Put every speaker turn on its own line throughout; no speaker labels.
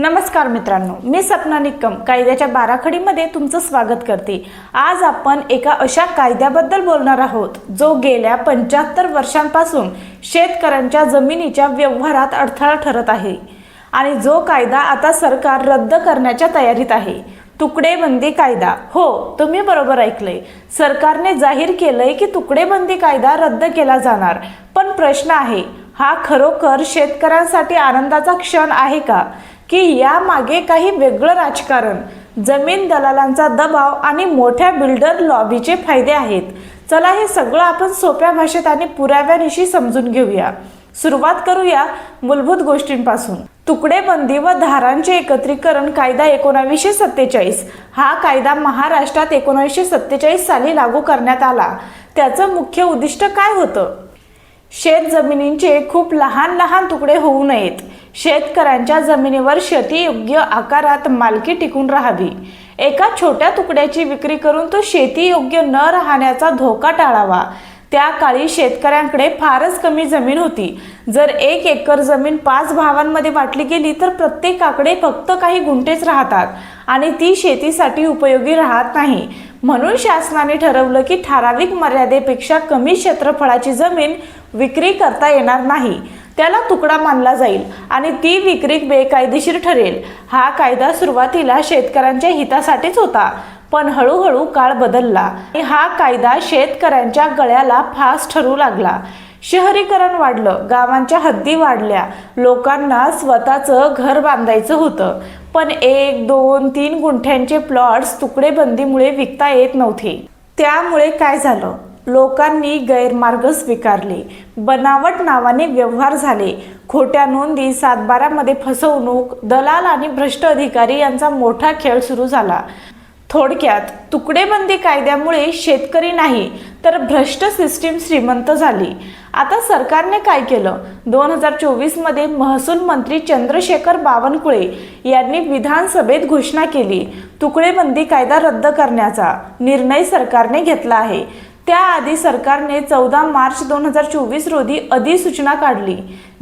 नमस्कार मित्रांनो मी सपना निक्कम कायद्याच्या बाराखडीमध्ये तुमचं स्वागत करते. आज आपण एका अशा कायद्याबद्दल बोलणार आहोत जो गेल्या पंच्याहत्तर वर्षांपासून शेतकऱ्यांच्या जमिनीच्या व्यवहारात अडथळा ठरत आहे आणि जो कायदा आता सरकार रद्द करण्याच्या तयारीत आहे. तुकडेबंदी कायदा. हो तुम्ही बरोबर ऐकलंय. सरकारने जाहीर केलंय की तुकडेबंदी कायदा रद्द केला जाणार. पण प्रश्न आहे हा खरोखर शेतकऱ्यांसाठी आनंदाचा क्षण आहे का? की यामागे काही वेगळं राजकारण. जमीन दलालांचा दबाव आणि मोठ्या बिल्डर लॉबीचे फायदे आहेत. चला हे सगळं आपण सोप्या भाषेत आणि पुराव्यानिशी समजून घेऊया. सुरुवात करूया मूलभूत गोष्टींपासून. तुकडेबंदी व धारांचे एकत्रीकरण कायदा एकोणावीसशे सत्तेचाळीस. हा कायदा महाराष्ट्रात एकोणावीसशे सत्तेचाळीस साली लागू करण्यात आला. त्याचं मुख्य उद्दिष्ट काय होतं? शेत जमिनींचे खूप लहान लहान तुकडे होऊ नयेत. शेतकऱ्यांच्या जमिनीवर शेतीयोग्य आकारात मालकी टिकून राहावी. एका छोट्या तुकड्याची विक्री करून तो शेतीयोग्य न राहण्याचा धोका टाळावा. त्या काळी शेतकऱ्यांकडे फारच कमी जमीन होती. जर एक एकर जमीन पाच भावांमध्ये वाटली गेली तर प्रत्येकाकडे फक्त काही गुंठेच राहतात आणि ती शेतीसाठी उपयोगी राहत नाही. म्हणून शासनाने ठरवलं की ठराविक मर्यादेपेक्षा कमी क्षेत्रफळाची जमीन विक्री करता येणार नाही. त्याला तुकडा मानला जाईल आणि ती विक्री बेकायदेशीर ठरेल. हा कायदा सुरुवातीला शेतकऱ्यांच्या हितासाठीच होता पण हळूहळू काळ बदलला आणि हा कायदा शेतकऱ्यांच्या गळ्याला फास ठरू लागला. शहरीकरण वाढलं गावांच्या हद्दी वाढल्या लोकांना स्वतःचं घर बांधायचं होतं. पण एक दोन तीन गुंठ्यांचे प्लॉट्स तुकडेबंदीमुळे विकता येत नव्हते. त्यामुळे काय झालं? लोकांनी गैरमार्ग स्वीकारले. बनावट नावाने व्यवहार झाले. खोट्या नोंदी सातबारामध्ये फसवणूक दलाल आणि भ्रष्ट अधिकारी यांचा मोठा खेळ सुरू झाला. थोडक्यात तुकडेबंदी कायद्यामुळे शेतकरी नाही तर भ्रष्ट सिस्टीम श्रीमंत झाली. आता सरकारने काय केलं? दोन हजार चोवीसमध्ये महसूल मंत्री चंद्रशेखर बावनकुळे यांनी विधानसभेत घोषणा केली तुकडेबंदी कायदा रद्द करण्याचा निर्णय सरकारने घेतला आहे. त्याआधी सरकारने चौदा मार्च दोन हजार चोवीस रोजी अधिसूचना काढली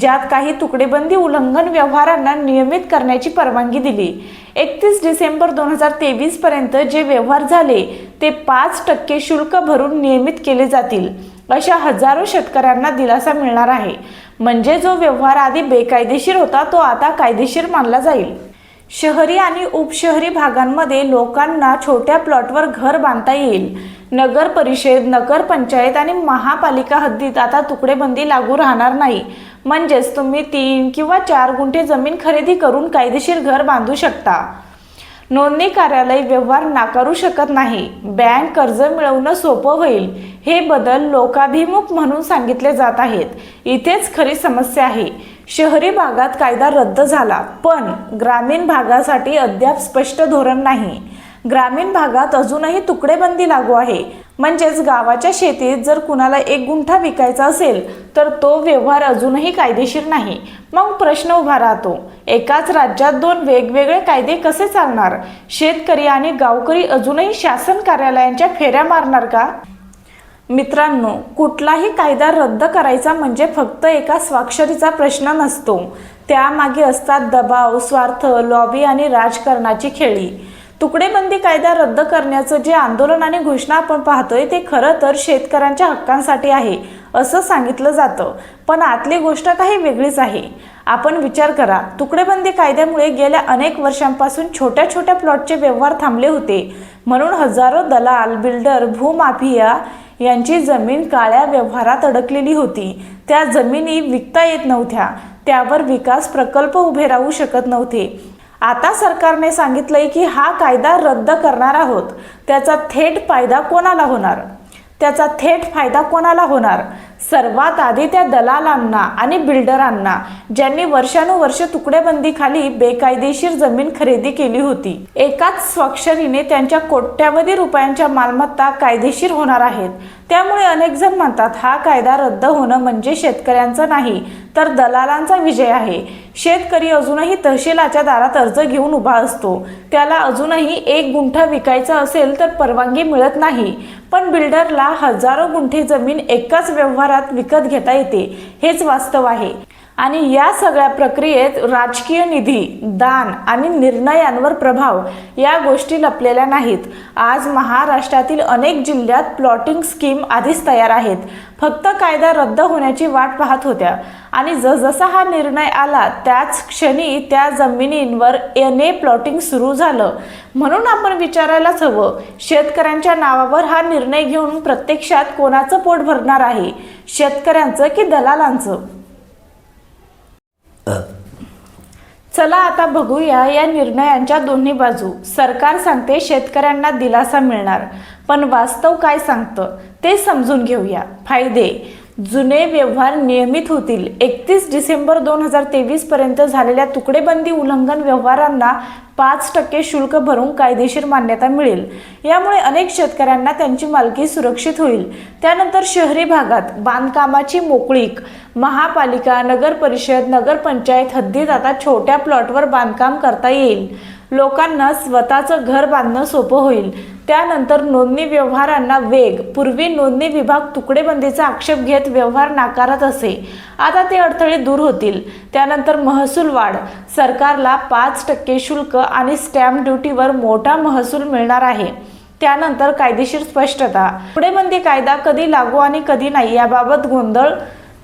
ज्यात काही तुकडेबंदी उल्लंघन व्यवहारांना नियमित करण्याची परवानगी दिली. एकतीस डिसेंबर दोन हजार तेवीस पर्यंत जे व्यवहार झाले ते पाच टक्के शुल्क भरून नियमित केले जातील अशा हजारो शेतकऱ्यांना दिलासा मिळणार आहे. म्हणजे जो व्यवहार आधी बेकायदेशीर होता तो आता कायदेशीर मानला जाईल. शहरी आणि उपशहरी भागांमध्ये लोकांना छोट्या प्लॉटवर घर बांधता येईल. नगर परिषद नगर पंचायत आणि महापालिका हद्दीत आता तुकडेबंदी लागू राहणार नाही. म्हणजेच तुम्ही तीन किंवा चार गुंठे जमीन खरेदी करून कायदेशीर घर बांधू शकता. नोंदणी कार्यालय व्यवहार नाकारू शकत नाही. बँक कर्ज मिळवणं सोपं होईल. हे बदल लोकाभिमुख म्हणून सांगितले जात आहेत. इथेच खरी समस्या आहे. शहरी भागात कायदा रद्द झाला पण ग्रामीण भागासाठी अद्याप स्पष्ट धोरण नाही. ग्रामीण भागात अजूनही तुकडेबंदी लागू आहे. म्हणजेच गावाच्या शेतीत जर कुणाला एक गुंठा विकायचा असेल तर तो व्यवहार अजूनही कायदेशीर नाही. मग प्रश्न उभा राहतो एकाच राज्यात दोन वेगवेगळे कायदे कसे चालणार? शेतकरी आणि गावकरी अजूनही शासन कार्यालयांच्या फेऱ्या मारणार का? मित्रांनो कुठलाही कायदा रद्द करायचा म्हणजे फक्त एका स्वाक्षरीचा प्रश्न नसतो. त्यामागे असतात दबाव स्वार्थ लॉबी आणि राजकारणाची खेळी. तुकडेबंदी कायदा रद्द करण्याचं जे आंदोलन आणि घोषणा आपण पाहतोय ते खरं तर शेतकऱ्यांच्या हक्कांसाठी आहे असं सांगितलं जातं. पण आतली गोष्ट काही वेगळीच आहे. आपण विचार करा तुकडेबंदी कायद्यामुळे गेल्या अनेक वर्षांपासून छोट्या छोट्या प्लॉटचे व्यवहार थांबले होते. म्हणून हजारो दलाल बिल्डर भूमाफिया यांची जमीन काळ्या व्यवहारात अडकलेली होती. त्या जमिनी विकता येत नव्हत्या. त्यावर विकास प्रकल्प उभे राहू शकत नव्हते. आता सरकारने सांगितलंय की हा कायदा रद्द करणार आहोत. त्याचा थेट फायदा कोणाला होणार? त्याचा थेट फायदा कोणाला होणार? सर्वात आधी त्या दलालांना आणि बिल्डरांना ज्यांनी वर्षानुवर्ष तुकडेबंदीखाली बेकायदेशीर जमीन खरेदी केली होती. एकाच स्वाक्षरीने त्यांच्या कोट्यावधी रुपयांच्या मालमत्ता कायदेशीर होणार आहेत. त्यामुळे अनेक जण म्हणतात हा कायदा रद्द होणं म्हणजे शेतकऱ्यांचं नाही तर दलालांचा विजय आहे. शेतकरी अजूनही तहसीलाच्या दारात अर्ज घेऊन उभा असतो. त्याला अजूनही एक गुंठा विकायचा असेल तर परवानगी मिळत नाही. पण बिल्डरला हजारो गुंठे जमीन एकाच व्यवहारात विकत घेता येते. हेच वास्तव आहे. आणि या सगळ्या प्रक्रियेत राजकीय निधी दान आणि निर्णयांवर प्रभाव या गोष्टी लपलेल्या नाहीत. आज महाराष्ट्रातील अनेक जिल्ह्यात प्लॉटिंग स्कीम आधीच तयार आहेत. फक्त कायदा रद्द होण्याची वाट पाहत होत्या. आणि जसजसा हा निर्णय आला त्याच क्षणी त्या जमिनींवर एन ए प्लॉटिंग सुरू झालं. म्हणून आपण विचारायलाच हवं शेतकऱ्यांच्या नावावर हा निर्णय घेऊन प्रत्यक्षात कोणाचं पोट भरणार आहे? शेतकऱ्यांचं की दलालांचं? चला आता बघूया या निर्णयांच्या दोन्ही बाजू. सरकार सांगते शेतकऱ्यांना दिलासा मिळणार पण वास्तव काय सांगतं ते समजून घेऊया. फायदे. जुने व्यवहार नियमित होतील. एकतीस डिसेंबर दोन हजार तेवीस पर्यंत झालेल्या तुकडेबंदी उल्लंघन व्यवहारांना पाच टक्के शुल्क भरून कायदेशीर मान्यता मिळेल. यामुळे अनेक शेतकऱ्यांना त्यांची मालकी सुरक्षित होईल. त्यानंतर शहरी भागात बांधकामाची मोकळीक महापालिका नगर परिषद नगरपंचायत हद्दीत आता छोट्या प्लॉटवर बांधकाम करता येईल. लोकांना स्वतःचं घर बांधणं सोपं होईल. त्यानंतर नोंदणी व्यवहारांना वेग पूर्वी नोंदणी विभाग तुकडेबंदीचा आक्षेप घेत व्यवहार नाकारत असे. आता ते अडथळे दूर होतील. त्यानंतर महसूल वाढ. सरकारला पाच टक्के शुल्क आणि स्टॅम्प ड्युटीवर मोठा महसूल मिळणार आहे. त्यानंतर कायदेशीर स्पष्टता. तुकडेबंदी कायदा कधी लागू आणि कधी नाही याबाबत गोंधळ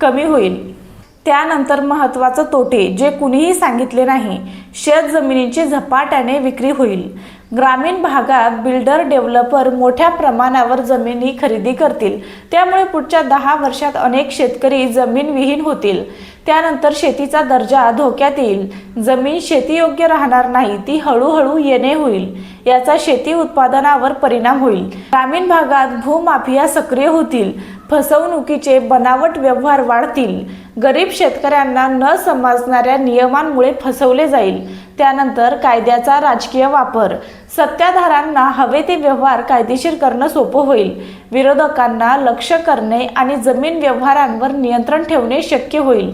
कमी होईल. त्यानंतर महत्त्वाचं तोटे जे कुणीही सांगितले नाही. शेत जमिनीची झपाट्याने विक्री होईल. ग्रामीण भागात बिल्डर डेव्हलपर मोठ्या प्रमाणावर जमिनी खरेदी करतील. त्यामुळे पुढच्या दहा वर्षात अनेक शेतकरी जमीन विहीन होतील. त्यानंतर शेतीचा दर्जा धोक्यात येईल. जमीन शेतीयोग्य राहणार नाही ती हळूहळू येणे होईल. याचा शेती उत्पादनावर परिणाम होईल. ग्रामीण भागात भूमाफिया सक्रिय होतील. फसवणुकीचे बनावट व्यवहार वाढतील. गरीब शेतकऱ्यांना न समजणाऱ्या नियमांमुळे फसवले जाईल. त्यानंतर कायद्याचा राजकीय वापर. सत्ताधारांना हवे ते व्यवहार कायदेशीर करणं सोपं होईल. विरोधकांना लक्ष करणे आणि जमीन व्यवहारांवर नियंत्रण ठेवणे शक्य होईल.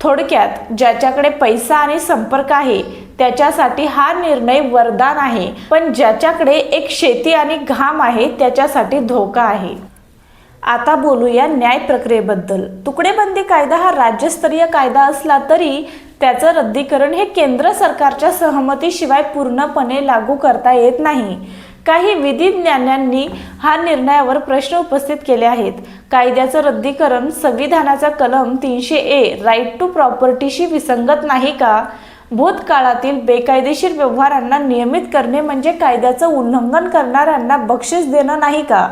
थोडक्यात ज्याच्याकडे पैसा आणि संपर्क आहे त्याच्यासाठी हा निर्णय वरदान आहे. पण ज्याच्याकडे एक शेती आणि घाम आहे त्याच्यासाठी धोका आहे. आता बोलूया न्याय प्रक्रियेबद्दल. तुकडेबंदी कायदा हा राज्यस्तरीय कायदा असला तरी त्याचं रद्दीकरण हे केंद्र सरकारच्या सहमतीशिवाय पूर्णपणे लागू करता येत नाही. काही विधिज्ञांनी हा निर्णयावर प्रश्न उपस्थित केले आहेत. कायद्याचं रद्दीकरण संविधानाचा कलम तीनशे ए राईट टू प्रॉपर्टीशी विसंगत नाही का? भूतकाळातील बेकायदेशीर व्यवहारांना नियमित करणे म्हणजे कायद्याचं उल्लंघन करणाऱ्यांना बक्षीस देणं नाही का?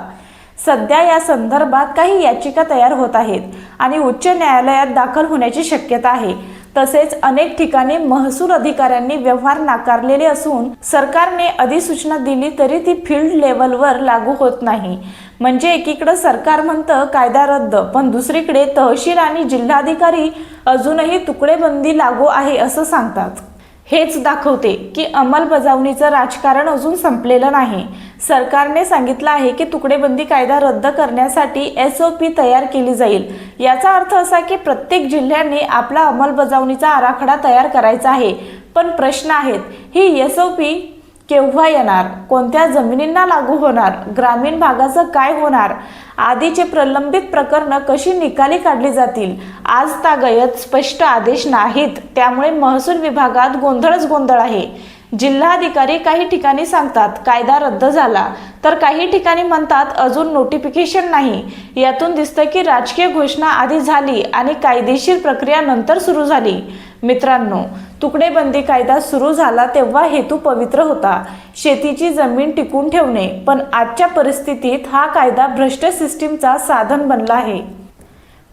सध्या या संदर्भात काही याचिका तयार होत आहेत आणि उच्च न्यायालयात दाखल होण्याची शक्यता आहे. तसेच अनेक ठिकाणी महसूल अधिकाऱ्यांनी व्यवहार नाकारलेले असून सरकारने अधिसूचना दिली तरी ती फील्ड लेवलवर लागू होत नाही. म्हणजे एकीकडं सरकार म्हणतं कायदा रद्द पण दुसरीकडे तहसील आणि जिल्हाधिकारी अजूनही तुकडेबंदी लागू आहे असं सांगतात. हेच दाखवते की अंमलबजावणीचं राजकारण अजून संपलेलं नाही. सरकारने सांगितलं आहे की तुकडेबंदी कायदा रद्द करण्यासाठी एस ओ पी तयार केली जाईल. याचा अर्थ असा की प्रत्येक जिल्ह्याने आपला अंमलबजावणीचा आराखडा तयार करायचा आहे. पण प्रश्न आहेत ही एस ओ पी केव्हा येणार? कोणत्या जमिनींना लागू होणार? ग्रामीण भागाचं काय होणार? आधीचे प्रलंबित प्रकरणं कशी निकाली काढली जातील? आज तागयत स्पष्ट आदेश नाहीत. त्यामुळे महसूल विभागात गोंधळच गोंधळ आहे. जिल्हाधिकारी काही ठिकाणी सांगतात कायदा रद्द झाला. तर काही ठिकाणी म्हणतात अजून नोटिफिकेशन नाही. यातून दिसतं की राजकीय घोषणा आधी झाली आणि कायदेशीर प्रक्रिया नंतर सुरू झाली. मित्रांनो तुकडेबंदी कायदा सुरू झाला तेव्हा हेतू पवित्र होता. शेतीची जमीन टिकून ठेवणे पण आजच्या परिस्थितीत हा कायदा भ्रष्ट सिस्टीमचा साधन बनला आहे.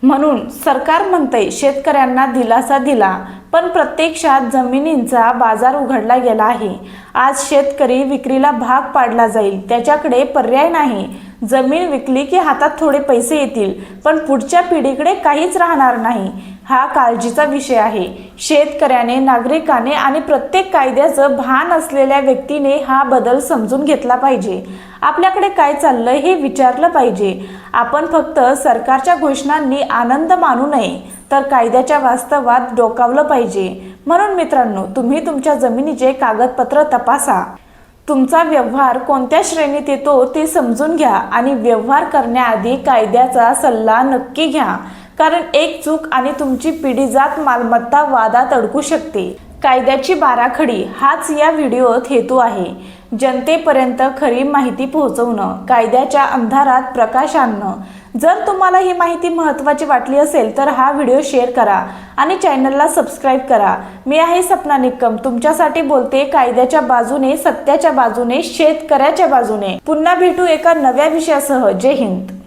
म्हणून सरकार म्हणते शेतकऱ्यांना दिलासा दिला पण प्रत्यक्षात जमिनींचा बाजार उघडला गेला आहे. आज शेतकरी विक्रीला भाग पाडला जाईल त्याच्याकडे पर्याय नाही. जमीन विकली की हातात थोडे पैसे येतील पण पुढच्या पिढीकडे काहीच राहणार नाही. हा काळजीचा विषय आहे. शेतकऱ्याने नागरिकाने आणि प्रत्येक कायद्याचं भान असलेल्या व्यक्तीने हा बदल समजून घेतला पाहिजे. आपल्याकडे काय चाललंय हे विचारलं पाहिजे. आपण फक्त सरकारच्या घोषणांनी आनंद मानू नये तर कायद्याच्या वास्तवात डोकावलं पाहिजे. म्हणून मित्रांनो तुम्ही तुमच्या जमिनीचे कागदपत्र तपासा. तुमचा व्यवहार कोणत्या श्रेणीत येतो ते समजून घ्या आणि व्यवहार करण्याआधी कायद्याचा सल्ला नक्की घ्या. कारण एक चूक आणि तुमची पिढी जात मालमत्ता वादात अडकू शकते. कायद्याची बाराखडी हाच या व्हिडिओत हेतू आहे. जनतेपर्यंत खरी माहिती पोहोचवणं कायद्याच्या अंधारात प्रकाश आणणं जर तुम्हाला ही माहिती महत्त्वाची वाटली असेल तर हा व्हिडिओ शेअर करा आणि चॅनलला सबस्क्राईब करा. मी आहे सपना निक्कम तुमच्यासाठी बोलते कायद्याच्या बाजूने सत्याच्या बाजूने शेतकऱ्याच्या बाजूने. पुन्हा भेटू एका नव्या विषयासह. जय हिंद.